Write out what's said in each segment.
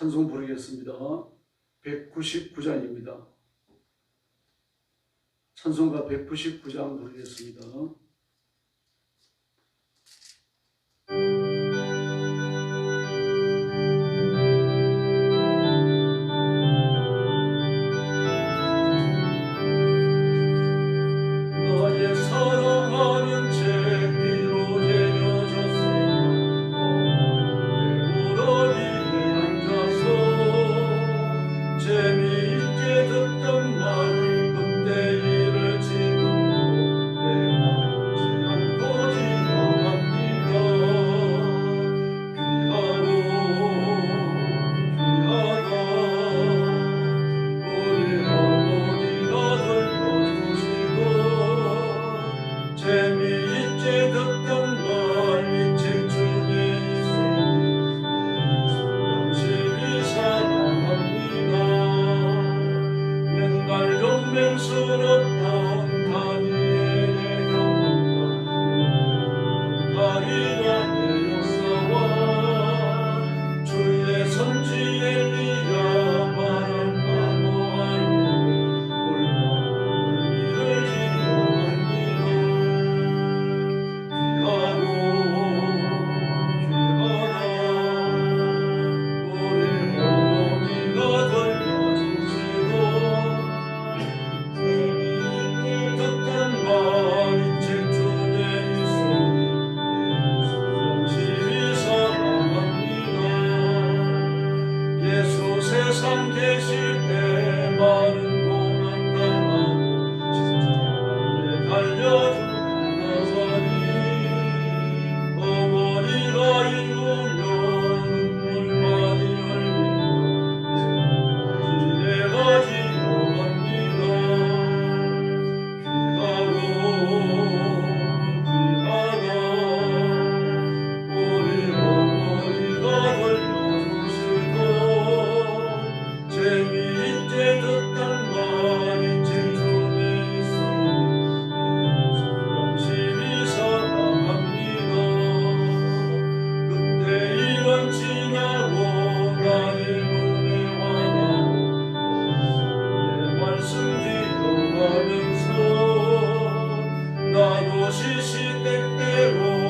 찬송 부르겠습니다. 199장입니다. 찬송가 199장 부르겠습니다. まぶししててを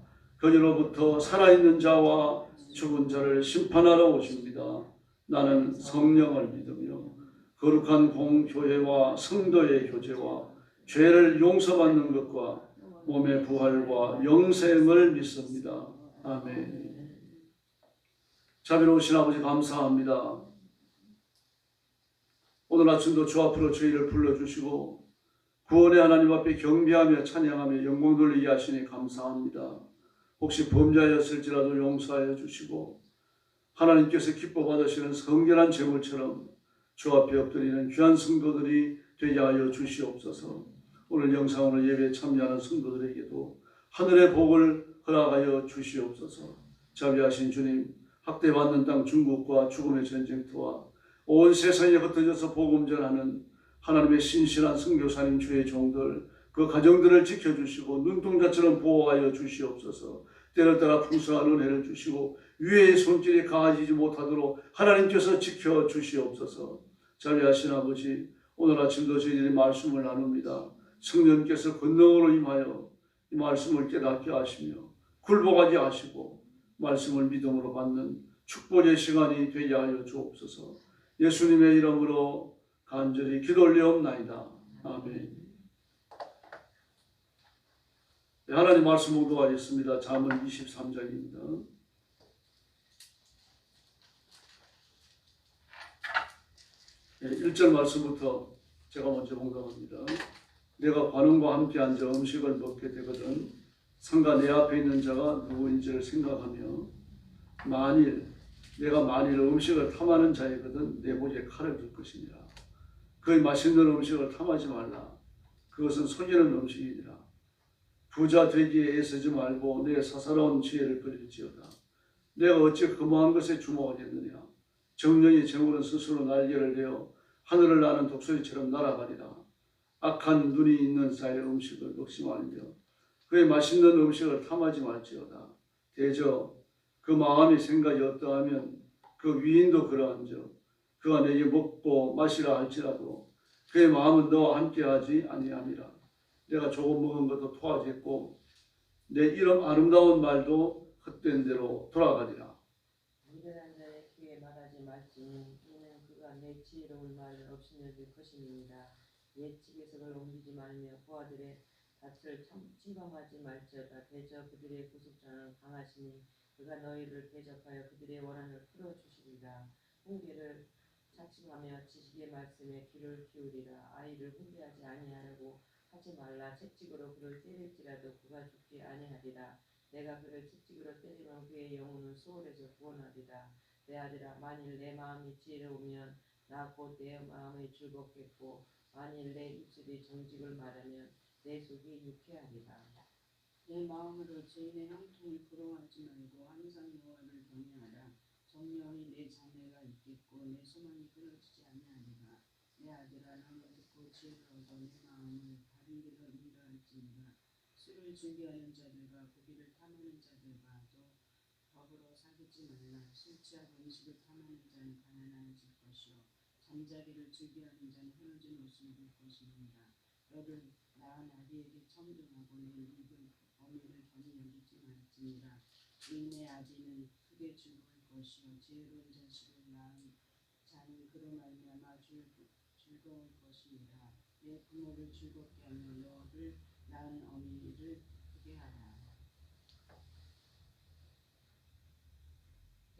그리로부터 살아있는 자와 죽은 자를 심판하러 오십니다. 나는 성령을 믿으며 거룩한 공교회와 성도의 교제와 죄를 용서받는 것과 몸의 부활과 영생을 믿습니다. 아멘. 자비로우신 아버지 감사합니다. 오늘 아침도 주 앞으로 저희를 불러주시고 구원의 하나님 앞에 경배하며 찬양하며 영광 돌리게 하시니 감사합니다. 혹시 범죄하였을지라도 용서하여 주시고 하나님께서 기뻐 받으시는 성결한 제물처럼 주 앞에 엎드리는 귀한 성도들이 되게 하여 주시옵소서. 오늘 영상으로 예배에 참여하는 성도들에게도 하늘의 복을 허락하여 주시옵소서. 자비하신 주님, 학대받는 땅 중국과 죽음의 전쟁터와 온 세상에 흩어져서 복음 전하는 하나님의 신실한 선교사님 주의 종들 그 가정들을 지켜주시고 눈동자처럼 보호하여 주시옵소서. 때를 따라 풍성한 은혜를 주시고 위의 손길이 강해지지 못하도록 하나님께서 지켜 주시옵소서. 자비하신 아버지, 오늘 아침도 저희들이 말씀을 나눕니다. 성령께서 권능으로 임하여 이 말씀을 깨닫게 하시며 굴복하게 하시고 말씀을 믿음으로 받는 축복의 시간이 되게 하여 주옵소서. 예수님의 이름으로 간절히 기도 올리옵나이다. 아멘. 네, 하나님 말씀 묵도하겠습니다. 잠언 23장입니다. 네, 1절 말씀부터 제가 먼저 봉독합니다. 내가 관원과 함께 앉아 음식을 먹게 되거든 상가 내 앞에 있는 자가 누구인지를 생각하며 만일 내가 만일 음식을 탐하는 자이거든 내 목에 칼을 들 것이니라. 그의 맛있는 음식을 탐하지 말라. 그것은 속이는 음식이니라. 부자 되기에 애쓰지 말고 내 사사로운 지혜를 버릴지어다. 내가 어찌 그모한 것에 주목하겠느냐. 정령이 정오는 스스로 날개를 내어 하늘을 나는 독수리처럼 날아가리라. 악한 눈이 있는 자의 음식을 먹지 말며 그의 맛있는 음식을 탐하지 말지어다. 대저 그 마음이 생각이 어떠하면 그 위인도 그러한즉 그가 내게 먹고 마시라 할지라도 그의 마음은 너와 함께하지 아니함이라. 내가 조금 먹은 것도 토하겠고 내 이런 아름다운 말도 헛된 대로 돌아가리라. 무결한 자의 귀에 말하지 말지니 이는 그가 내 지혜로운 말을 없이내줄 것입니다. 옛 지배석을 옮기지 말며 부하들의 참- 침범하지 말지어다. 대저 그들의 구속자는 강하시니 그가 너희를 대적하여 그들의 원한을 풀어주시리라. 훈계를 차침하며 지식의 말씀에 귀를 기울이라. 아이를 훈계하지 아니하려고 하지 말라. 채찍으로 그를 때릴지라도 그가 죽지 아니하리라. 내가 그를 채찍으로 때리면 그의 영혼은 수월에서 구원하리라. 내 아들아 만일 내 마음이 지혜로우면 나 곧 내 마음이 즐겁겠고 만일 내 입술이 정직을 말하면 내 속이 유쾌하리라. 내 마음으로 죄인의 형통을 부러워하지 말고 항상 여호와를 경외하라. 정령이 내 자매가 있겠고 내 소망이 끊어지지 아니하리라. 내 아들아 나를 듣고 얻어 내 마음을 바른 길로 인도할지니라. 술을 즐겨하는 자들과 고기를 탐하는 자들과 또 더불어 사귀지 말라. 술 취하고 음식을 탐하는 자는 가난해질 것이요 잠자리를 즐겨하는 자는 흐려진 옷을 입을 것입니다. 너를 낳은 아기에게 청정하고 내 입을 어미를 견히 여기지 말지니라 이내 아기는 크게 즐거울 것이요 지혜로운 자식을 낳은 자는 그로 말미암아 즐- 즐거울 것이니라 내 부모를 즐겁게 하며 너를 낳은 어미를 크게 하라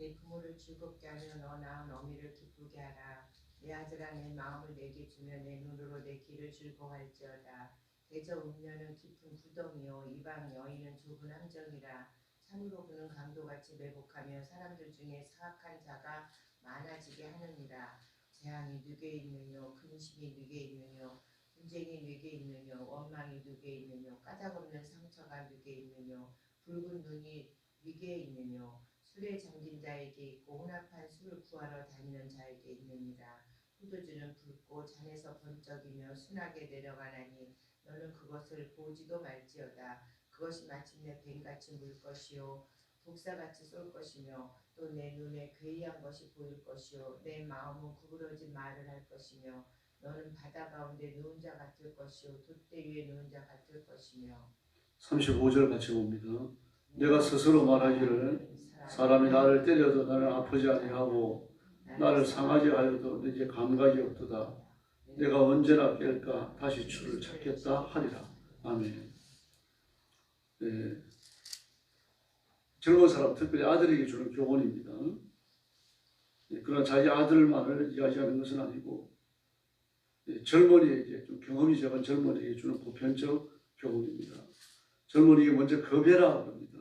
내 부모를 즐겁게 하며 너 낳은 어미를 기쁘게 하라. 내 아들아 내 마음을 내게 주며 내 눈으로 내 길을 즐거워할지어다. 대저 음녀는 깊은 구덩이요 이방 여인은 좁은 함정이라. 참으로 그는 강도같이 매복하며 사람들 중에 사악한 자가 많아지게 하느니라. 재앙이 누게 있느뇨 근심이 누게 있느뇨 분쟁이 누게 있느뇨 원망이 누게 있느뇨 까닭없는 상처가 누게 있느뇨 붉은 눈이 누게 있느뇨 술에 잠긴 자에게 있고 혼합한 술을 구하러 다니는 자에게 있느니라. 포도주는 붉고 잔에서 번쩍이며 순하게 내려가나니 너는 그것을 보지도 말지어다. 그것이 마침내 뱀같이 물 것이요 독사같이 쏠 것이며 또 내 눈에 괴이한 것이 보일 것이요 내 마음은 구부러진 말을 할 것이며 너는 바다 가운데 누운 자 같을 것이요 돛대 위에 누운 자 같을 것이며 35절 같이 봅니다. 내가 스스로 말하기를 사람이 나를 때려도 나는 아프지 아니하고 나를 상하게 하여도 이제 감각이 없도다. 내가 언제나 깰까 다시 주를 찾겠다 하리라. 아멘. 네. 젊은 사람, 특별히 아들에게 주는 교훈입니다. 네, 그러나 자기 아들만을 이야기하는 것은 아니고 네, 젊은이에게 좀 경험이 적은 젊은이에게 주는 보편적 교훈입니다. 젊은이에게 먼저 금해라 합니다.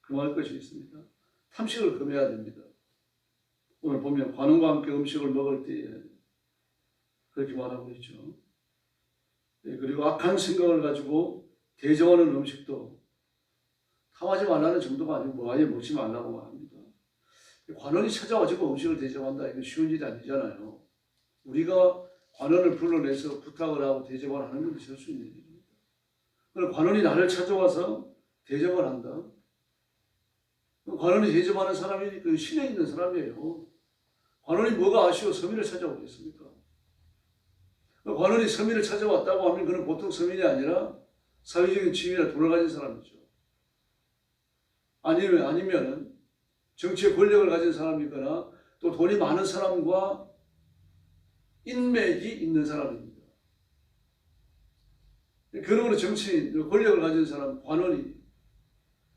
금할 것이 있습니다. 탐식을 금해야 됩니다. 오늘 보면 관원과 함께 음식을 먹을 때에 그렇게 말하고 있죠. 네, 그리고 악한 생각을 가지고 대접하는 음식도 탐하지 말라는 정도가 아니고 뭐 아예 먹지 말라고 말합니다. 관원이 찾아와지고 음식을 대접한다 이거 쉬운 일이 아니잖아요. 우리가 관원을 불러내서 부탁을 하고 대접을 하는 것이 할수 있는 일입니다. 그럼 관원이 나를 찾아와서 대접을 한다. 관원이 대접하는 사람이 그 신에 있는 사람이에요. 관원이 뭐가 아쉬워 서민을 찾아오겠습니까? 관원이 서민을 찾아왔다고 하면 그는 보통 서민이 아니라 사회적인 지위나 돈을 가진 사람이죠. 아니면 아니면은 정치의 권력을 가진 사람이거나 또 돈이 많은 사람과 인맥이 있는 사람입니다. 그러므로 정치인, 권력을 가진 사람, 관원이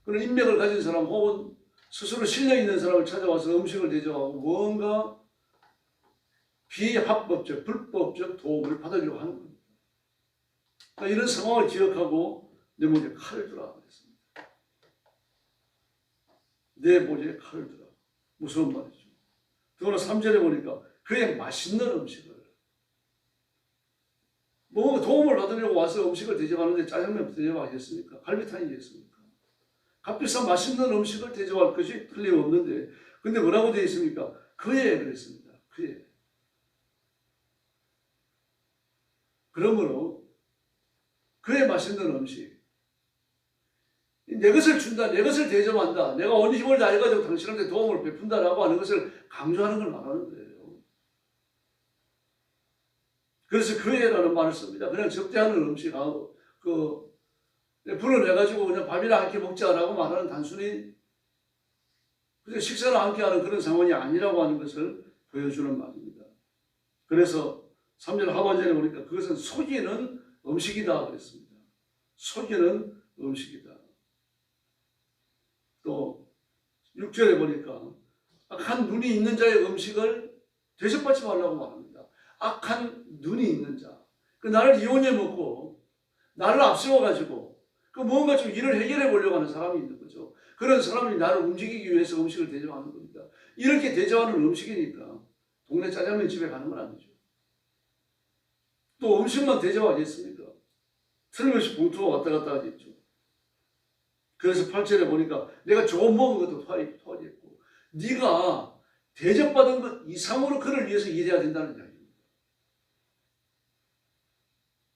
그런 인맥을 가진 사람 혹은 스스로 실력 있는 사람을 찾아와서 음식을 대접하고 뭔가 비합법적, 불법적 도움을 받으려고 하는 겁니다. 그러니까 이런 상황을 기억하고 내 목에 칼을 두라 그랬습니다. 내 목에 칼을 두라. 무서운 말이죠. 더구나 3절에 보니까 그의 맛있는 음식을 뭐 도움을 받으려고 와서 음식을 대접하는데 짜장면 대접하겠습니까? 갈비탕이겠습니까? 값비싼 맛있는 음식을 대접할 것이 틀림없는데 근데 뭐라고 되어 있습니까? 그에 그랬습니다. 그에 그러므로 그의 맛있는 음식 내 것을 준다, 내 것을 대접한다, 내가 온 힘을 다해가지고 당신한테 도움을 베푼다라고 하는 것을 강조하는 걸 말하는 거예요. 그래서 그애라는 말을 씁니다. 그냥 적대하는 음식, 아, 그, 불어내가지고 그냥 밥이나 함께 먹자라고 말하는 단순히 그냥 식사를 함께 하는 그런 상황이 아니라고 하는 것을 보여주는 말입니다. 그래서 3절 하반절에 보니까 그것은 속이는 음식이다 그랬습니다. 속이는 음식이다. 또 6절에 보니까 악한 눈이 있는 자의 음식을 대접받지 말라고 말합니다. 악한 눈이 있는 자. 그 나를 이용해 먹고 나를 앞세워 가지고 그 뭔가 좀 일을 해결해 보려고 하는 사람이 있는 거죠. 그런 사람이 나를 움직이기 위해서 음식을 대접하는 겁니다. 이렇게 대접하는 음식이니까 동네 짜장면 집에 가는 건 아니죠. 또 음식만 대접하겠습니까? 틀림없이 봉투가 왔다 갔다 하겠죠. 그래서 8절에 보니까 내가 조금 먹은 것도 토하겠고 네가 대접받은 것 이상으로 그를 위해서 일해야 된다는 이야기입니다.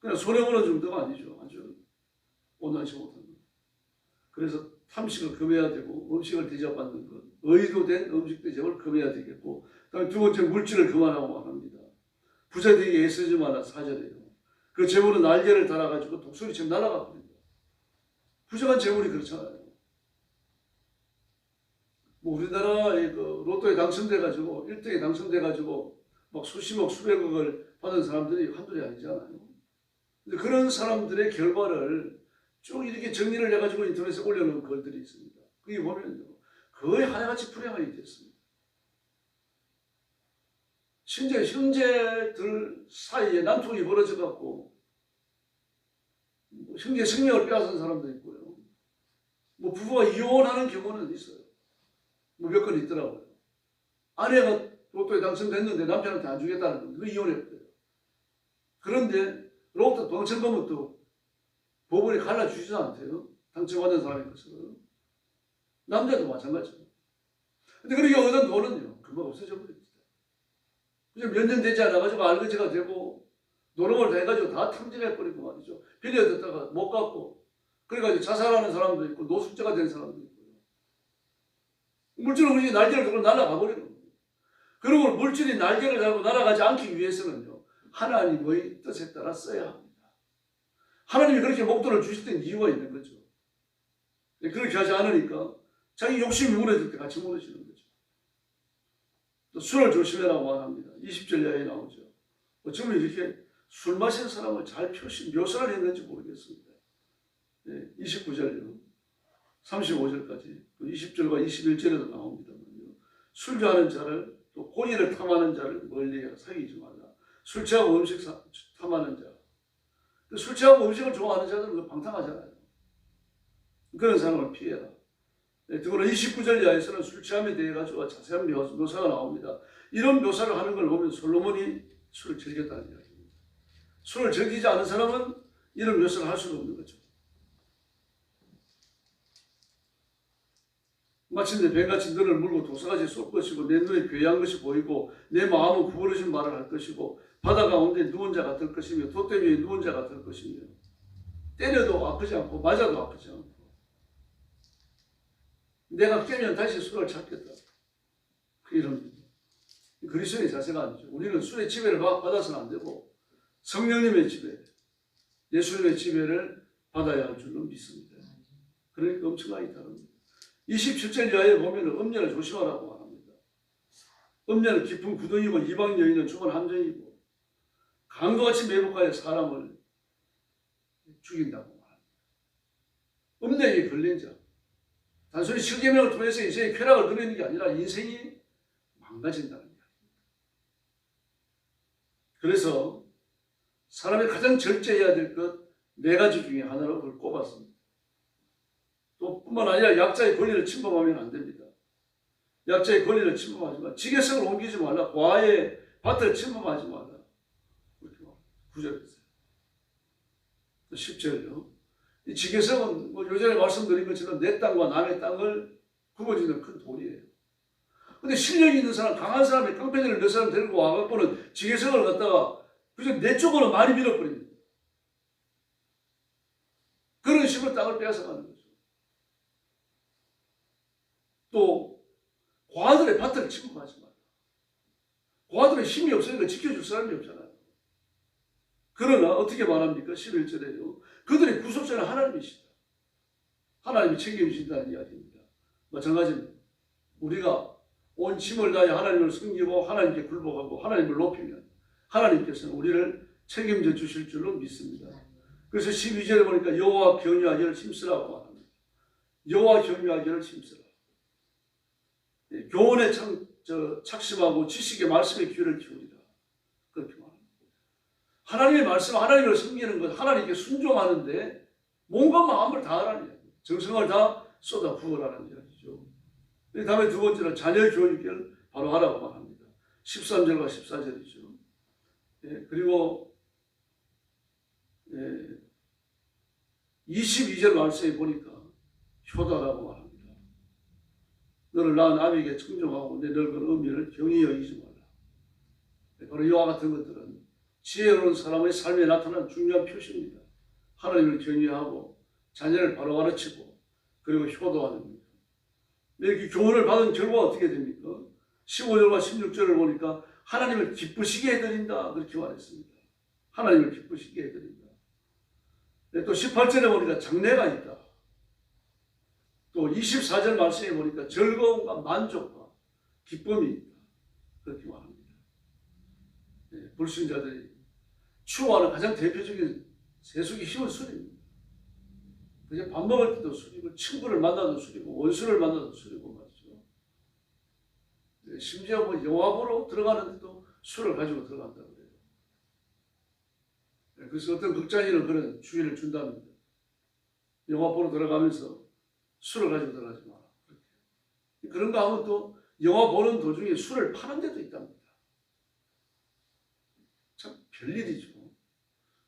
그냥 손해보는 정도가 아니죠. 아주 온전치 못한 것. 그래서 탐식을 금해야 되고 음식을 대접받는 것, 의도 된 음식 대접을 금해야 되겠고 두 번째 물질을 그만하고 합니다. 부자되게 애쓰지 마라 사절이에요. 그 재물은 날개를 달아가지고 독수리처럼 날아가 버립니다. 부정한 재물이 그렇잖아요. 뭐 우리나라의 그 로또에 당첨돼가지고 1등에 당첨돼가지고 막 수십억 수백억을 받은 사람들이 한둘이 아니잖아요. 그런 사람들의 결과를 쭉 이렇게 정리를 해가지고 인터넷에 올려놓은 글들이 있습니다. 그게 보면요. 거의 하나같이 불행하게 됐습니다. 심지어 형제들 사이에 난통이 벌어져갖고 뭐 형제 생명을 빼앗은 사람도 있고요. 뭐 부부가 이혼하는 경우는 있어요. 뭐 몇 건 있더라고요. 아내가 로또에 당첨됐는데 남편한테 안 주겠다는 거, 그 이혼했대요. 그런데 그 로부터 또 법원이 갈라주지도 않대요. 당첨받은 사람인 것은. 남자도 마찬가지고. 근데 그렇게 얻은 돈은요, 금방 없어져 버립니다. 그죠? 몇년 되지 않아가지고 알거지가 되고, 노름을 다 해가지고 다 탕진해버리고 말이죠. 빌려듣다가 못 갚고, 그래가지고 자살하는 사람도 있고, 노숙자가 된 사람도 있고요. 물질은 우리 날개를 들고 날아가 버리는 거예요. 그리고 물질이 날개를 달고 날아가지 않기 위해서는요, 하나님의 뜻에 따라 써야 합니다. 하나님이 그렇게 목도를 주셨던 이유가 있는 거죠. 네, 그렇게 하지 않으니까 자기 욕심이 무너질 때 같이 무너지는 거죠. 또 술을 조심해라고 말합니다. 20절 이하에 나오죠. 어쩌면 이렇게 술 마신 사람을 잘 표시, 묘사를 했는지 모르겠습니다. 네, 29절요. 35절까지, 20절과 21절에도 나옵니다만요. 술 좋아하는 자를 또 고의를 탐하는 자를 멀리해 사귀지 말라. 술 취하고 음식 사- 탐하는 자. 그술 취하고 음식을 좋아하는 자들은 그 방탕하잖아요. 그런 사람을 피해라. 네, 더구나 29절 이하에서는 술 취함에 대해 가지고 자세한 묘- 묘사가 나옵니다. 이런 묘사를 하는 걸 보면 솔로몬이 술을 즐겼다는 이야기입니다. 술을 즐기지 않은 사람은 이런 묘사를 할 수가 없는 거죠. 마침내 뱀같이 너를 물고 도사같이 쏠 것이고 내 눈에 괴한 것이 보이고 내 마음은 구부러진 말을 할 것이고 바다 가운데 누운 자가 될 것이며 돛대 위에 누운 자가 될 것이며 때려도 아프지 않고 맞아도 아프지 않고 내가 깨면 다시 술을 찾겠다. 그 이런 그리스도의 자세가 아니죠. 우리는 술의 지배를 받- 받아서는 안 되고 성령님의 지배 예수님의 지배를 받아야 할 줄로 믿습니다. 그러니까 엄청나게 다릅니다 27절 이하에 보면 음녀를 조심하라고 말합니다. 음녀는 깊은 구덩이고 이방 여인은 좁은 함정이고 강도 같이 매복하여 사람을 죽인다고 말합니다. 음녀에게 걸린 자. 단순히 실계명을 통해서 인생의 쾌락을 누리는 게 아니라 인생이 망가진다는 이야기입니다. 그래서 사람이 가장 절제해야 될 것 네 가지 중에 그걸 꼽았습니다. 또 뿐만 아니라 약자의 권리를 침범하면 안 됩니다. 약자의 권리를 침범하지 마. 지게성을 옮기지 말라. 과의 밭을 침범하지 말라. 구절했어요. 10절요. 이 지게성은 뭐 요전에 말씀드린 것처럼 내 땅과 남의 땅을 굽어지는 큰 돌이에요. 근데 실력이 있는 사람, 강한 사람이 깡패들을 몇 사람 데리고 와갖고는 지게성을 갖다가 그저 내 쪽으로 많이 밀어버립니다. 그런 식으로 땅을 빼앗아가는 거죠. 또 고아들의 밭을 침범하지 마라. 고아들의 힘이 없으니까 지켜줄 사람이 없잖아요. 그러나 어떻게 말합니까? 11절에요. 그들의 구속자는 하나님이시다. 하나님이 책임지신다는 이야기입니다. 마찬가지입니다. 우리가 온 힘을 다해 하나님을 섬기고 하나님께 굴복하고 하나님을 높이면 하나님께서는 우리를 책임져 주실 줄로 믿습니다. 그래서 12절에 보니까 여호와 경유하기를 힘쓰라고 말합니다. 여호와 경유하기를 힘쓰라. 예, 교훈에 참, 저, 착심하고 지식의 말씀에 귀를 기울이라. 그렇게 말합니다. 하나님의 말씀, 하나님을 섬기는 것, 하나님께 순종하는데 몸과 마음을 다하라는 이야기. 정성을 다 쏟아 부으라는 이야기죠. 그 다음에 두 번째는 자녀 교육을 바로 하라고 말합니다. 13절과 14절이죠. 예, 그리고 예, 22절 말씀에 보니까 효다라고 말합니다. 너를 낳은 아비에게 청정하고 내 늙은 어미를 경히 여기지 마라. 바로 이와 같은 것들은 지혜로운 사람의 삶에 나타난 중요한 표시입니다. 하나님을 경외하고 자녀를 바로 가르치고 그리고 효도하는 겁니다. 이렇게 교훈을 받은 결과가 어떻게 됩니까? 15절과 16절을 보니까 하나님을 기쁘시게 해드린다 그렇게 말했습니다. 하나님을 기쁘시게 해드린다. 네, 또 18절에 보니까 장래가 있다. 또 24절 말씀에 보니까 즐거움과 만족과 기쁨이 있다. 그렇게 말합니다. 네, 불신자들이 추구하는 가장 대표적인 세속의 힘은 술입니다. 그냥 밥 먹을 때도 술이고 친구를 만나도 술이고 원수를 만나도 술이고 말이죠. 네, 심지어 뭐 영화 보러 들어가는데도 술을 가지고 들어간다 그래요. 네, 그래서 어떤 극장에는 그런 주의를 준답니다. 영화 보러 들어가면서 술을 가지고 들어가지 마라. 그런가 하면 또 영화 보는 도중에 술을 파는 데도 있답니다. 참 별일이죠.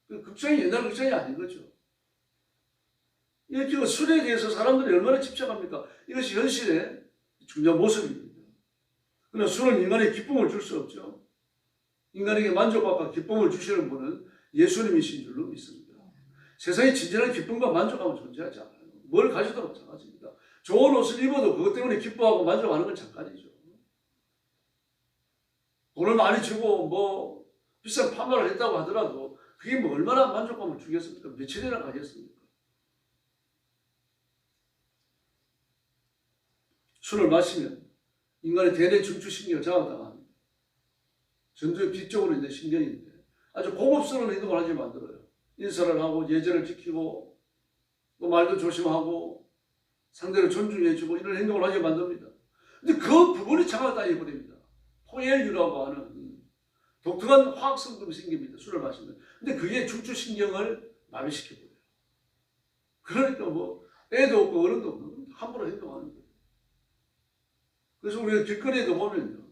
그 극장이 옛날 극장이 아닌 거죠. 이렇게 그 술에 대해서 사람들이 얼마나 집착합니까? 이것이 현실의 중요한 모습입니다. 그러나 술은 인간의 기쁨을 줄 수 없죠. 인간에게 만족감과 기쁨을 주시는 분은 예수님이신 줄로 믿습니다. 세상에 진정한 기쁨과 만족감은 존재하지 않아요. 뭘 가져도 마찬가지입니다. 좋은 옷을 입어도 그것 때문에 기뻐하고 만족하는 건 잠깐이죠. 돈을 많이 주고 뭐 비싼 판매를 했다고 하더라도 그게 뭐 얼마나 만족감을 주겠습니까? 며칠이나 가겠습니까? 술을 마시면 인간의 대뇌 중추신경을 자극당합니다. 전두엽 뒤쪽으로 있는 신경인데 아주 고급스러운 행동을 하게 만들어요. 인사를 하고 예절을 지키고 또 말도 조심하고 상대를 존중해주고 이런 행동을 하게 만듭니다. 근데 그 부분이 자극당해 버립니다. 포엘류라고 하는 독특한 화학 성분이 생깁니다. 술을 마시면. 근데 그게 중추신경을 마비시켜버려요. 그러니까 뭐 애도 없고 어른도 없는 함부로 행동하는 거예요. 그래서 우리가 길거리에도 보면요.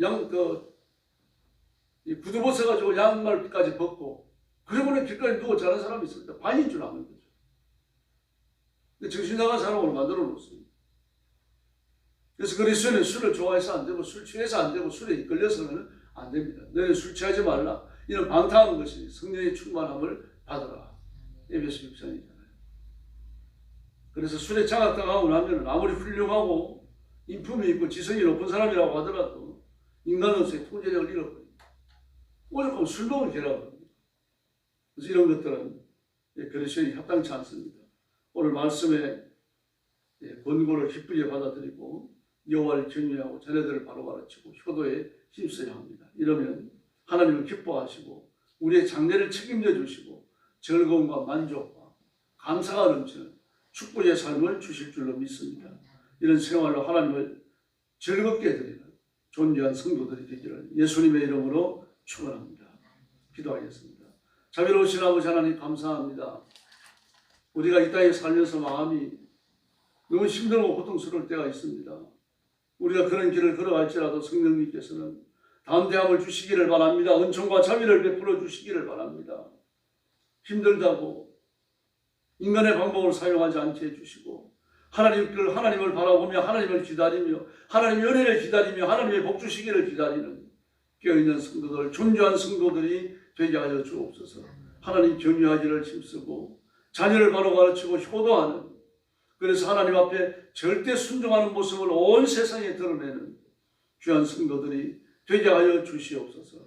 양, 그, 이 구두 벗어가지고 양말까지 벗고, 그러고는 길거리에 누워 자는 사람이 있습니다. 반인 줄 아는 거죠. 근데 정신 나간 사람으로 만들어 놓습니다. 그래서 그리스도는 술을 좋아해서 안 되고, 술 취해서 안 되고, 술에 이끌려서는 안 됩니다. 너는 술 취하지 말라. 이런 방탕한 것이 성령의 충만함을 받으라. 에베소 6장이잖아요. 그래서 술에 장악당하고 나면 아무리 훌륭하고 인품이 있고 지성이 높은 사람이라고 하더라도 인간으로서의 통제력을 잃어버립니다. 오죽하면 술 먹을 개라버립니다. 그래서 이런 것들은 예, 그리스도인이 합당치 않습니다. 오늘 말씀에 예, 권고를 기쁘게 받아들이고 여호와를 경외하고 자녀들을 바로 가르치고 효도에 힘써야 합니다. 이러면 하나님을 기뻐하시고 우리의 장래를 책임져 주시고 즐거움과 만족과 감사가 넘치는 축복의 삶을 주실 줄로 믿습니다. 이런 생활로 하나님을 즐겁게 해드리는 존귀한 성도들이 되기를 예수님의 이름으로 축원합니다. 기도하겠습니다. 자비로우신 아버지 하나님 감사합니다. 우리가 이 땅에 살면서 마음이 너무 힘들고 고통스러울 때가 있습니다. 우리가 그런 길을 걸어갈지라도 성령님께서는 담대함을 주시기를 바랍니다. 은총과 자비를 베풀어 주시기를 바랍니다. 힘들다고 인간의 방법을 사용하지 않게 해주시고 하나님을 하나님을 바라보며 하나님을 기다리며 하나님의 은혜를 기다리며 하나님의 복 주시기를 기다리는 깨어있는 성도들 존귀한 성도들이 되게 하여 주옵소서. 하나님 경유하기를 힘쓰고 자녀를 바로 가르치고 효도하는 그래서 하나님 앞에 절대 순종하는 모습을 온 세상에 드러내는 귀한 성도들이 되게 하여 주시옵소서.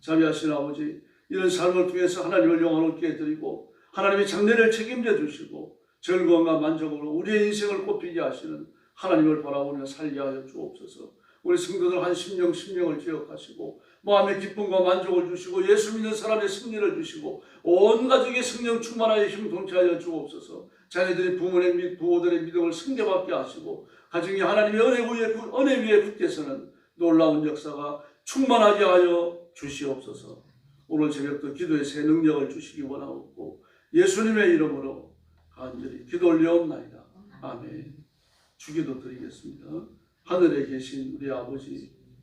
자비하신 아버지 이런 삶을 통해서 하나님을 영원롭게 해드리고 하나님의 장래를 책임져 주시고 즐거움과 만족으로 우리의 인생을 꽃피게 하시는 하나님을 바라보며 살게 하여 주옵소서. 우리 성도들 한 심령 심령을 기억하시고 마음의 기쁨과 만족을 주시고 예수 믿는 사람의 승리를 주시고 온 가족의 성령 충만하여 힘 동치하여 주옵소서. 자녀들이 부모의 및 부모들의 믿음을 승계받게 하시고 가정이 하나님의 은혜 위에 은혜 위에 굳게서는 놀라운 역사가 충만하게 하여 주시옵소서. 오늘 저녁도 기도의 새 능력을 주시기 원하옵고 예수님의 이름으로 간절히 기도 올려옵나이다. 아멘. 주기도 드리겠습니다. 하늘에 계신 우리 아버지,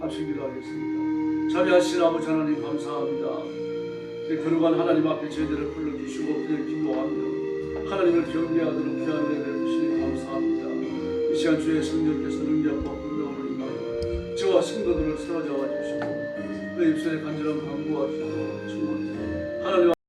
합시 기도 하겠습니다. 자비하신 아버지 하나님 감사합니다. 네, 그러한 하나님 앞에 저희들을 불러주시고 그들 기도하며 하나님을 경배하도록 귀한 예배를 주시니 감사합니다. 이 시간 주의 성령께서 능력과 분명을 임하여 저와 성도들을 쓰러져 주시고 그 입술에 간절한 강구와 기도, 주문 하나님